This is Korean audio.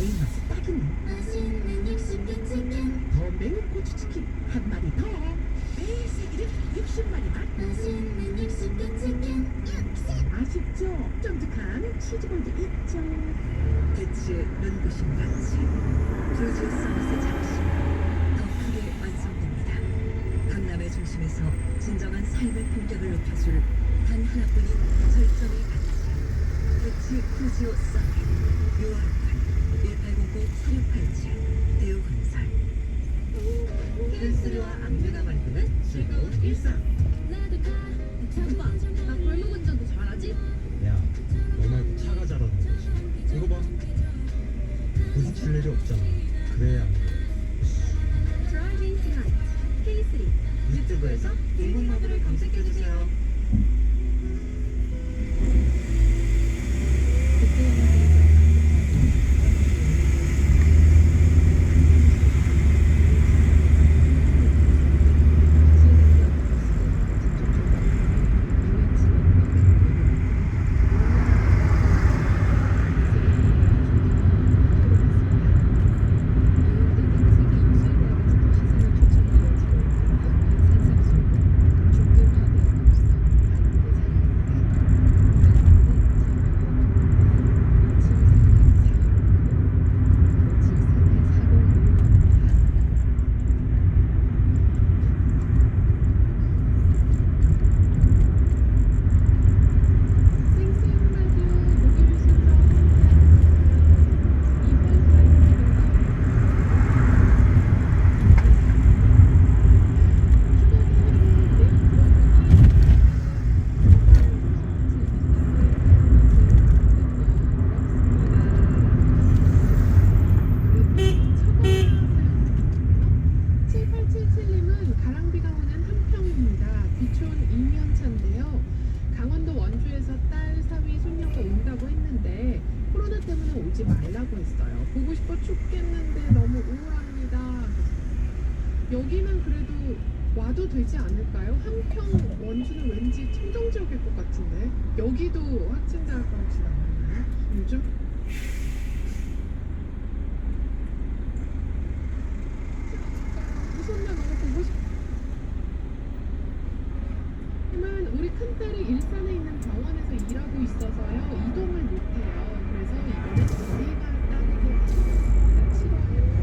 내 입맛에 딱이네. 맛있는 육식의 치킨 더 매운 고추 치킨 한 마리 더. 매일 세기를 60마리만. 맛있는 육식의 치킨 육식 아쉽죠? 쫀득한 치즈볼도 있죠. 대체 는 곳이 맞지? 크루즈 서비스 잠시 더 크게 완성됩니다. 강남의 중심에서 진정한 삶의 품격을 높여줄 단 하나뿐인 절정의 가치. 대치 크루지오 서밋 6월판 1809 4687 대우건설 펜스리와 악뮤가 만드는 즐거운 일상 엄마, 나 골목 운전도 잘하지? 야, 너 말고 차가 잘하는 거지. 이거 봐. 부딪힐 일이 없잖아. 그래야 드라이빙 트나이트 K3 유튜브에서 일본마블을 검색해주세요. 칠팔칠칠님은 가랑비가 오는 한평입니다. 귀촌 2년 차인데요. 강원도 원주에서 딸, 사위, 손녀가 온다고 했는데 때문에 오지 말라고 했어요. 보고 싶어 죽겠는데 너무 우울합니다. 여기는 그래도 와도 되지 않을까요? 한평 원주는 왠지 청정 지역일 것 같은데 여기도 확진자가 혹시 나왔나요? 요즘? 큰 딸이 일산에 있는 병원에서 일하고 있어서요 이동을 못해요. 그래서 이번에 저희가 따로 치료하는